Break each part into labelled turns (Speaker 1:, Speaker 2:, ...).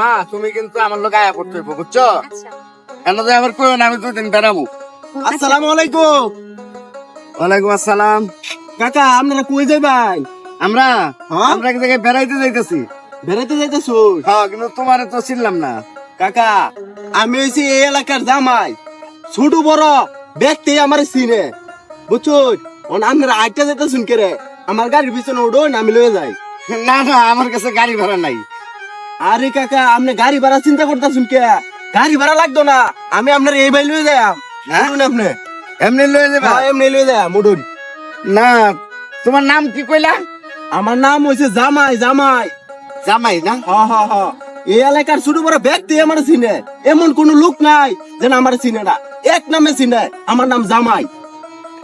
Speaker 1: মা তুমি কিন্তু আমার লোক আয়া করতে হইব বুঝছ?
Speaker 2: আচ্ছা।
Speaker 1: কেন যে আবার কই আমি দুদিন বেড়াবো
Speaker 3: আসসালামু আলাইকুম।
Speaker 1: ওয়ালাইকুম আসসালাম।
Speaker 3: কাকা আপনারা কই যাবেন
Speaker 1: আমরা
Speaker 3: হ্যাঁ?
Speaker 1: আমরা এক জায়গায় বেড়াইতে যাইতেছি।
Speaker 3: বেড়াইতে যাইতেছো
Speaker 1: হ্যাঁ কিন্তু তোমার তো চিনলাম না।
Speaker 3: কাকা আমি হইছি এই এলাকার জামাই। ছোট বড় ব্যক্তি আমার চিনে। বুঝছ? আপনারা আইটা যাইতেছুন কে রে আমার গাড়ির পিছনে উঠুন আমি লয়ে যাই।
Speaker 1: না না আমার কাছে গাড়ি ভাড়া নাই।
Speaker 3: আরে কাকা আপনি গাড়ি ভাড়া চিন্তা করতেছুন কে? গাড়ি ভাড়া লাগতো না। আমি আপনার এই ভাই লয়ে যাই।
Speaker 1: হ্যাঁ?
Speaker 3: আপনি।
Speaker 1: এমনি লয়ে যাবা?
Speaker 3: হ্যাঁ, এমনি লয়ে যাই উঠুন
Speaker 1: না তোমার নাম কি কইলা?
Speaker 3: আমার নাম হইছে জামাই জামাই।
Speaker 1: জামাই না?
Speaker 3: হ হ হ এই এলাকার ছোট বড় ব্যক্তি আমার চিনে। এমন কোন লোক নাই যেন আমার চিনে না। এক নামে চিনে। আমার নাম জামাই।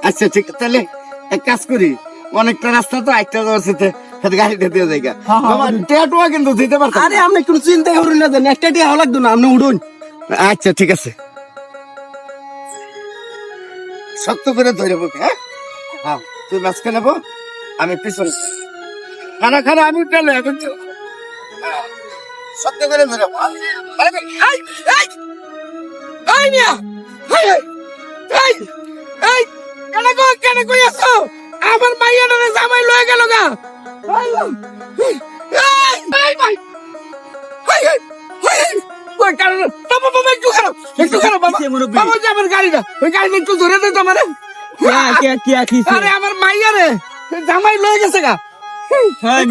Speaker 1: আচ্ছা ঠিক তাহলে এক কাজ করি। অনেকটা রাস্তা তো একটা যাচ্ছে দিয়ে
Speaker 3: হ্যাঁ, হ্যাঁ,
Speaker 1: তোমার
Speaker 3: উঠুন।
Speaker 1: টেটুয়া কিন্তু দিতে পারতাম
Speaker 3: আরে আপনি কোন চিন্তা করুন না দেন একটা টিয়া লাগতো না আপনি উঠুন
Speaker 1: আচ্ছা ঠিক আছে। শক্ত করে ধরে হ্যাঁ? হ্যাঁ তুই মাঝখানে নেব আমি পিছন। খানা খানা আমি এখন তো- শক্ত করে ধরে? আমার মাইয়াটারে জামাই লয়ে গেল গা। আমার গাড়িটা ওই গাড়িটা একটু ধরে দে তোমার আরে আমার মাইয়া রে জামাই লয়ে গেছে গা
Speaker 3: হ্যাঁ,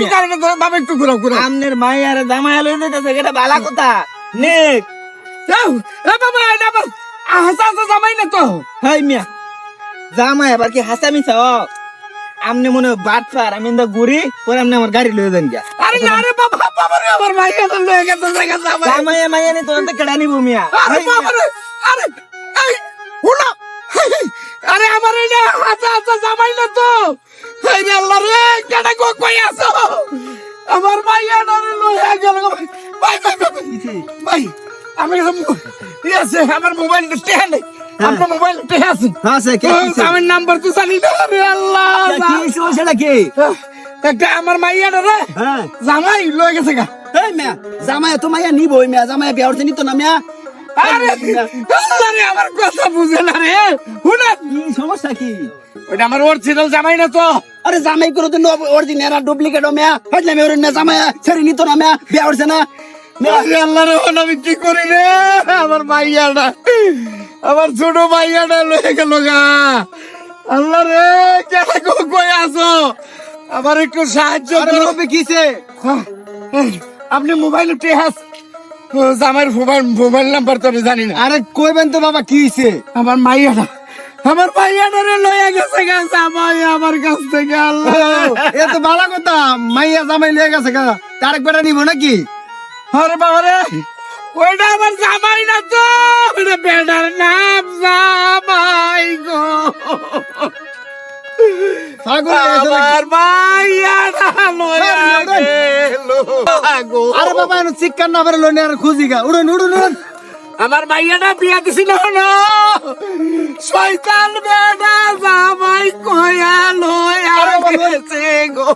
Speaker 1: বাবা একটু ঘুরাও ঘুরাও
Speaker 3: আমনের মায়ের জামাই লয়ে যেতেছে এটা বালা কথা নেক
Speaker 1: বাবা এটা হাসা হাসা জামাই
Speaker 3: আবার কি চাও আমনে মনে হয় বাট পার আমি ইন্দা ঘুরি পরে আমনে আমার গাড়ি লয়ে যান গিয়া।
Speaker 1: আরে না রে বাবা বাবা রে আমার মাইয়া তো লয়ে গেছে জায়গা জামাই
Speaker 3: মাইয়া নি তোর তো কেডা নিবো মিয়া?
Speaker 1: আরে। বাবা রে আরে এই হুনা আরে আমার হাসা হাসা জামাই না তো। এই আল্লাহ রে কেডা গো কই আছো? আমার মাইয়া না লয়ে গেল ভাই ভাই ভাই ভাই। ভাই আমি আমার মোবাইল টেহা নেই আপনার মোবাইল টেহা আছে।
Speaker 3: হ্যাঁ সে কে?
Speaker 1: আমার নাম্বার তো জানি না রে আল্লাহ
Speaker 3: কে কি সমস্যা নাকি?
Speaker 1: একটা আমার মাইয়া রে?
Speaker 3: হ্যাঁ।
Speaker 1: জামাই লয়ে গেছে গা।
Speaker 3: এই মিয়া জামাই তো মাইয়া নিবো মিয়া জামাই বিয়া হচ্ছে নিত না মিয়া।
Speaker 1: আরে আমার কথা বুঝে না রে। হুনা
Speaker 3: কি সমস্যা কি?
Speaker 1: ওইটা আমার অরিজিনাল জামাই না তো।
Speaker 3: আরে জামাই করে তো অরিজিনাল ডুপ্লিকেট মিয়া। হইলে আমি ওর জামাই ছেড়ে নিত না মিয়া বিয়া হচ্ছে না।
Speaker 1: আমি কি করি রে? আমার মাইয়াটা। আমার ছোট মাইয়াটা লয়ে গেল গা। আল্লাহ রে কেন কই আছো? আমার একটু সাহায্য করো।
Speaker 3: কিছে
Speaker 1: হ্যাঁ, আপনি মোবাইল উঠে টেহাস আমার মোবাইল মোবাইল নাম্বার তো আমি জানি না।
Speaker 3: আরে কইবেন তো বাবা কি হইছে?
Speaker 1: আমার মাইয়াটা আমার মাইয়াটা রে লইয়া গেছে গা জামাই আমার কাছ থেকে আল্লাহ।
Speaker 3: এ তো ভালো কথা মাইয়া জামাই লিয়ে গেছে গা। তার একবার নিব নাকি?
Speaker 1: আরে বাবা রে ওইটা আমার জামাই না তো ওইটা বেটার নাম জামাই গো।
Speaker 3: হয়ে?
Speaker 1: আমার মাইয়াটা লইয়া গেল গো।
Speaker 3: আরে বাবা এনে চিৎকার না পারে লোনে আর খুঁজি গা। উড়ুন উড়ুন উড়ুন।
Speaker 1: আমার মাইয়াটা বিয়া দিছিল না। শয়তান বেটা জামাই কয়া লয়া গেছে গো।